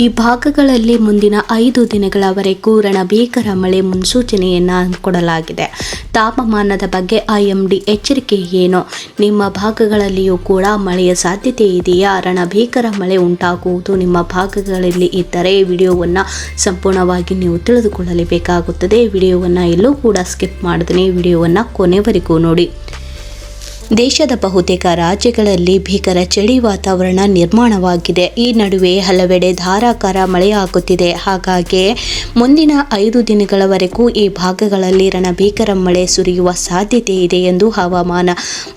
ಈ ಭಾಗಗಳಲ್ಲಿ ಮುಂದಿನ ಐದು ದಿನಗಳವರೆಗೂ ರಣಭೀಕರ ಮಳೆ ಮುನ್ಸೂಚನೆಯನ್ನ ಕೊಡಲಾಗಿದೆ. ತಾಪಮಾನದ ಬಗ್ಗೆ ಐಎಂಡಿ ಎಚ್ಚರಿಕೆ ಏನು? ನಿಮ್ಮ ಭಾಗಗಳಲ್ಲಿಯೂ ಕೂಡ ಮಳೆಯ ಸಾಧ್ಯತೆ ಇದೆಯಾ? ರಣಭೀಕರ ಮಳೆ ಉಂಟಾಗುವುದು ನಿಮ್ಮ ಭಾಗಗಳಲ್ಲಿ ಇದ್ದರೆ ವಿಡಿಯೋವನ್ನು ಸಂಪೂರ್ಣವಾಗಿ ನೀವು ತಿಳಿದುಕೊಳ್ಳಲೇಬೇಕಾಗುತ್ತದೆ. ವಿಡಿಯೋವನ್ನು ಎಲ್ಲೂ ಕೂಡ ಸ್ಕಿಪ್ ಮಾಡದೇ ವಿಡಿಯೋವನ್ನು ಕೊನೆವರೆಗೂ ನೋಡಿ. ದೇಶದ ಬಹುತೇಕ ರಾಜ್ಯಗಳಲ್ಲಿ ಭೀಕರ ಚಳಿ ವಾತಾವರಣ ನಿರ್ಮಾಣವಾಗಿದೆ. ಈ ನಡುವೆ ಹಲವೆಡೆ ಧಾರಾಕಾರ ಮಳೆಯಾಗುತ್ತಿದೆ. ಹಾಗಾಗಿ ಮುಂದಿನ ಐದು ದಿನಗಳವರೆಗೂ ಈ ಭಾಗಗಳಲ್ಲಿ ರಣಭೀಕರ ಮಳೆ ಸುರಿಯುವ ಸಾಧ್ಯತೆ ಇದೆ ಎಂದು ಹವಾಮಾನ,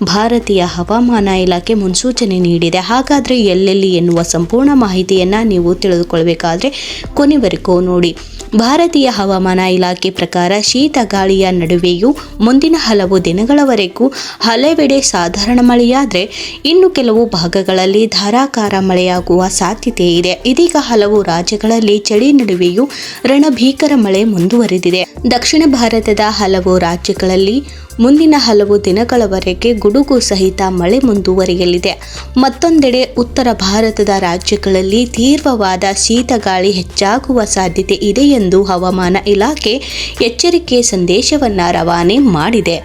ಭಾರತೀಯ ಹವಾಮಾನ ಇಲಾಖೆ ಮುನ್ಸೂಚನೆ ನೀಡಿದೆ. ಹಾಗಾದರೆ ಎಲ್ಲೆಲ್ಲಿ ಎನ್ನುವ ಸಂಪೂರ್ಣ ಮಾಹಿತಿಯನ್ನು ನೀವು ತಿಳಿದುಕೊಳ್ಳಬೇಕಾದ್ರೆ ಕೊನೆವರೆಗೂ ನೋಡಿ. ಭಾರತೀಯ ಹವಾಮಾನ ಇಲಾಖೆ ಪ್ರಕಾರ ಶೀತ ಗಾಳಿಯ ನಡುವೆಯೂ ಮುಂದಿನ ಹಲವು ದಿನಗಳವರೆಗೂ ಹಲವೆಡೆ ಸಾಧಾರಣ ಮಳೆಯಾದರೆ ಇನ್ನು ಕೆಲವು ಭಾಗಗಳಲ್ಲಿ ಧಾರಾಕಾರ ಮಳೆಯಾಗುವ ಸಾಧ್ಯತೆ ಇದೆ. ಇದೀಗ ಹಲವು ರಾಜ್ಯಗಳಲ್ಲಿ ಚಳಿ ನಡುವೆಯೂ ರಣಭೀಕರ ಮಳೆ ಮುಂದುವರೆದಿದೆ. ದಕ್ಷಿಣ ಭಾರತದ ಹಲವು ರಾಜ್ಯಗಳಲ್ಲಿ ಮುಂದಿನ ಹಲವು ದಿನಗಳವರೆಗೆ ಗುಡುಗು ಸಹಿತ ಮಳೆ ಮುಂದುವರಿಯಲಿದೆ. ಮತ್ತೊಂದೆಡೆ ಉತ್ತರ ಭಾರತದ ರಾಜ್ಯಗಳಲ್ಲಿ ತೀವ್ರವಾದ ಶೀತಗಾಳಿ ಹೆಚ್ಚಾಗುವ ಸಾಧ್ಯತೆ ಇದೆ ಎಂದು ಹವಾಮಾನ ಇಲಾಖೆ ಎಚ್ಚರಿಕೆ ಸಂದೇಶವನ್ನು ರವಾನೆ ಮಾಡಿದೆ.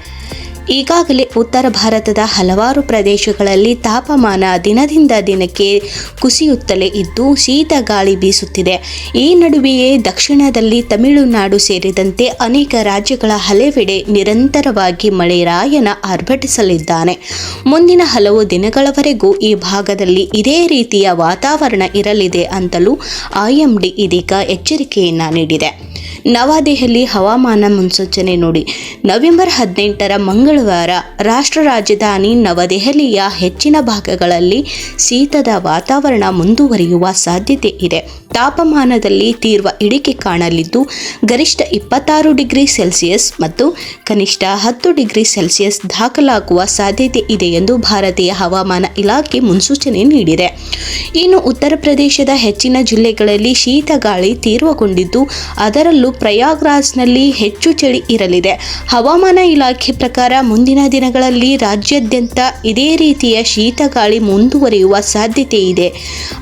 ಈಗಾಗಲೇ ಉತ್ತರ ಭಾರತದ ಹಲವಾರು ಪ್ರದೇಶಗಳಲ್ಲಿ ತಾಪಮಾನ ದಿನದಿಂದ ದಿನಕ್ಕೆ ಕುಸಿಯುತ್ತಲೇ ಇದ್ದು, ಶೀತ ಗಾಳಿ ಬೀಸುತ್ತಿದೆ. ಈ ನಡುವೆಯೇ ದಕ್ಷಿಣದಲ್ಲಿ ತಮಿಳುನಾಡು ಸೇರಿದಂತೆ ಅನೇಕ ರಾಜ್ಯಗಳ ಹಲವೆಡೆ ನಿರಂತರವಾಗಿ ಮಳೆರಾಯನ ಆರ್ಭಟಿಸಲಿದ್ದಾನೆ. ಮುಂದಿನ ಹಲವು ದಿನಗಳವರೆಗೂ ಈ ಭಾಗದಲ್ಲಿ ಇದೇ ರೀತಿಯ ವಾತಾವರಣ ಇರಲಿದೆ ಅಂತಲೂ ಐಎಂಡಿ ಇದೀಗ ಎಚ್ಚರಿಕೆಯನ್ನ ನೀಡಿದೆ. ನವದೆಹಲಿ ಹವಾಮಾನ ಮುನ್ಸೂಚನೆ ನೋಡಿ. ನವೆಂಬರ್ ಹದಿನೆಂಟರ ಮಂಗಳವಾರ ರಾಷ್ಟ್ರ ರಾಜಧಾನಿ ನವದೆಹಲಿಯ ಹೆಚ್ಚಿನ ಭಾಗಗಳಲ್ಲಿ ಶೀತದ ವಾತಾವರಣ ಮುಂದುವರಿಯುವ ಸಾಧ್ಯತೆ ಇದೆ. ತಾಪಮಾನದಲ್ಲಿ ತೀವ್ರ ಇಳಿಕೆ ಕಾಣಲಿದ್ದು, ಗರಿಷ್ಠ ಇಪ್ಪತ್ತಾರು ಡಿಗ್ರಿ ಸೆಲ್ಸಿಯಸ್ ಮತ್ತು ಕನಿಷ್ಠ ಹತ್ತು ಡಿಗ್ರಿ ಸೆಲ್ಸಿಯಸ್ ದಾಖಲಾಗುವ ಸಾಧ್ಯತೆ ಇದೆ ಎಂದು ಭಾರತೀಯ ಹವಾಮಾನ ಇಲಾಖೆ ಮುನ್ಸೂಚನೆ ನೀಡಿದೆ. ಇನ್ನು ಉತ್ತರ ಪ್ರದೇಶದ ಹೆಚ್ಚಿನ ಜಿಲ್ಲೆಗಳಲ್ಲಿ ಶೀತ ಗಾಳಿ ತೀವ್ರಗೊಂಡಿದ್ದು, ಅದರಲ್ಲೂ ಪ್ರಯಾಗ್ರಾಜ್ನಲ್ಲಿ ಹೆಚ್ಚು ಚಳಿ ಇರಲಿದೆ. ಹವಾಮಾನ ಇಲಾಖೆ ಪ್ರಕಾರ ಮುಂದಿನ ದಿನಗಳಲ್ಲಿ ರಾಜ್ಯಾದ್ಯಂತ ಇದೇ ರೀತಿಯ ಶೀತ ಗಾಳಿ ಮುಂದುವರಿಯುವ ಸಾಧ್ಯತೆ ಇದೆ.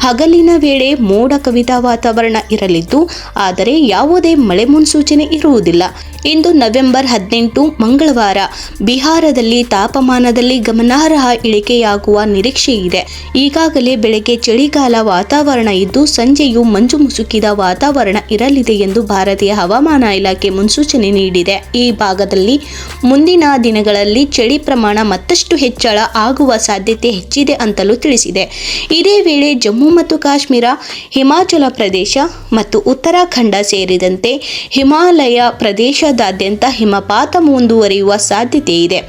ಹಗಲಿನ ವೇಳೆ ಮೋಡ ಕವಿದ ವಾತಾವರಣ ಇರಲಿದ್ದು, ಆದರೆ ಯಾವುದೇ ಮಳೆ ಮುನ್ಸೂಚನೆ ಇರುವುದಿಲ್ಲ. ಇಂದು ನವೆಂಬರ್ ಹದಿನೆಂಟು, ಮಂಗಳವಾರ ಬಿಹಾರದಲ್ಲಿ ತಾಪಮಾನದಲ್ಲಿ ಗಮನಾರ್ಹ ಇಳಿಕೆಯಾಗುವ ನಿರೀಕ್ಷೆ ಇದೆ. ಈಗಾಗಲೇ ಬೆಳಗ್ಗೆ ಚಳಿಗಾಲ ವಾತಾವರಣ ಇದ್ದು, ಸಂಜೆಯು ಮಂಜು ಮುಸುಕಿದ ವಾತಾವರಣ ಇರಲಿದೆ ಎಂದು ಭಾರತೀಯ ಹವಾಮಾನ ಇಲಾಖೆ ಮುನ್ಸೂಚನೆ ನೀಡಿದೆ. ಈ ಭಾಗದಲ್ಲಿ ಮುಂದಿನ ದಿನಗಳಲ್ಲಿ ಚಳಿ ಪ್ರಮಾಣ ಮತ್ತಷ್ಟು ಹೆಚ್ಚಳ ಆಗುವ ಸಾಧ್ಯತೆ ಹೆಚ್ಚಿದೆ ಅಂತಲೂ ತಿಳಿಸಿದೆ. ಇದೇ ವೇಳೆ ಜಮ್ಮು ಮತ್ತು ಕಾಶ್ಮೀರ, ಹಿಮಾಚಲ ಪ್ರದೇಶ ಮತ್ತು ಉತ್ತರಾಖಂಡ ಸೇರಿದಂತೆ ಹಿಮಾಲಯ ಪ್ರದೇಶದಾದ್ಯಂತ ಹಿಮಪಾತ ಮುಂದುವರಿಯುವ ಸಾಧ್ಯತೆ ಇದೆ.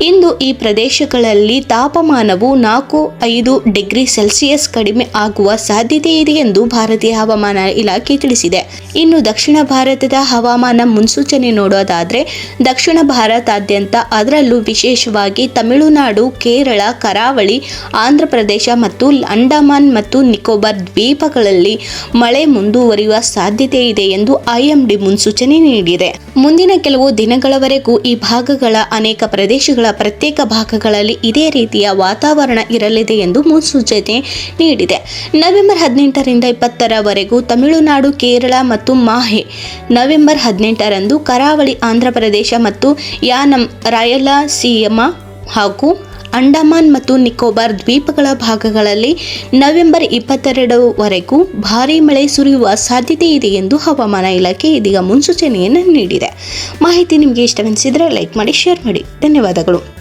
ಇಂದು ಈ ಪ್ರದೇಶಗಳಲ್ಲಿ ತಾಪಮಾನವು ನಾಲ್ಕು ಐದು ಡಿಗ್ರಿ ಸೆಲ್ಸಿಯಸ್ ಕಡಿಮೆ ಆಗುವ ಸಾಧ್ಯತೆ ಇದೆ ಎಂದು ಭಾರತೀಯ ಹವಾಮಾನ ಇಲಾಖೆ ತಿಳಿಸಿದೆ. ಇನ್ನು ದಕ್ಷಿಣ ಭಾರತದ ಹವಾಮಾನ ಮುನ್ಸೂಚನೆ ನೋಡೋದಾದರೆ, ದಕ್ಷಿಣ ಭಾರತಾದ್ಯಂತ ಅದರಲ್ಲೂ ವಿಶೇಷವಾಗಿ ತಮಿಳುನಾಡು, ಕೇರಳ, ಕರಾವಳಿ, ಆಂಧ್ರ ಪ್ರದೇಶ ಮತ್ತು ಅಂಡಮಾನ್ ಮತ್ತು ನಿಕೋಬಾರ್ ದ್ವೀಪಗಳಲ್ಲಿ ಮಳೆ ಮುಂದುವರಿಯುವ ಸಾಧ್ಯತೆ ಇದೆ ಎಂದು ಐಎಂಡಿ ಮುನ್ಸೂಚನೆ ನೀಡಿದೆ. ಮುಂದಿನ ಕೆಲವು ದಿನಗಳವರೆಗೂ ಈ ಭಾಗಗಳ ಅನೇಕ ಪ್ರದೇಶಗಳ ಪ್ರತ್ಯೇಕ ಭಾಗಗಳಲ್ಲಿ ಇದೇ ರೀತಿಯ ವಾತಾವರಣ ಇರಲಿದೆ ಎಂದು ಮುನ್ಸೂಚನೆ ನೀಡಿದೆ. ನವೆಂಬರ್ ಹದಿನೆಂಟರಿಂದ ಇಪ್ಪತ್ತರವರೆಗೂ ತಮಿಳುನಾಡು, ಕೇರಳ ಮತ್ತು ಮಾಹೆ. ನವೆಂಬರ್ ಹದಿನೆಂಟರಂದು ಕರಾವಳಿ ಆಂಧ್ರಪ್ರದೇಶ ಮತ್ತು ಯಾನಂ, ರಾಯಲಸೀಮಾ ಹಾಗೂ ಅಂಡಮಾನ್ ಮತ್ತು ನಿಕೋಬಾರ್ ದ್ವೀಪಗಳ ಭಾಗಗಳಲ್ಲಿ ನವೆಂಬರ್ ಇಪ್ಪತ್ತೆರಡರವರೆಗೂ ಭಾರೀ ಮಳೆ ಸುರಿಯುವ ಸಾಧ್ಯತೆ ಇದೆ ಎಂದು ಹವಾಮಾನ ಇಲಾಖೆ ಇದೀಗ ಮುನ್ಸೂಚನೆಯನ್ನು ನೀಡಿದೆ. ಮಾಹಿತಿ ನಿಮಗೆ ಇಷ್ಟವೆನಿಸಿದರೆ ಲೈಕ್ ಮಾಡಿ, ಶೇರ್ ಮಾಡಿ. ಧನ್ಯವಾದಗಳು.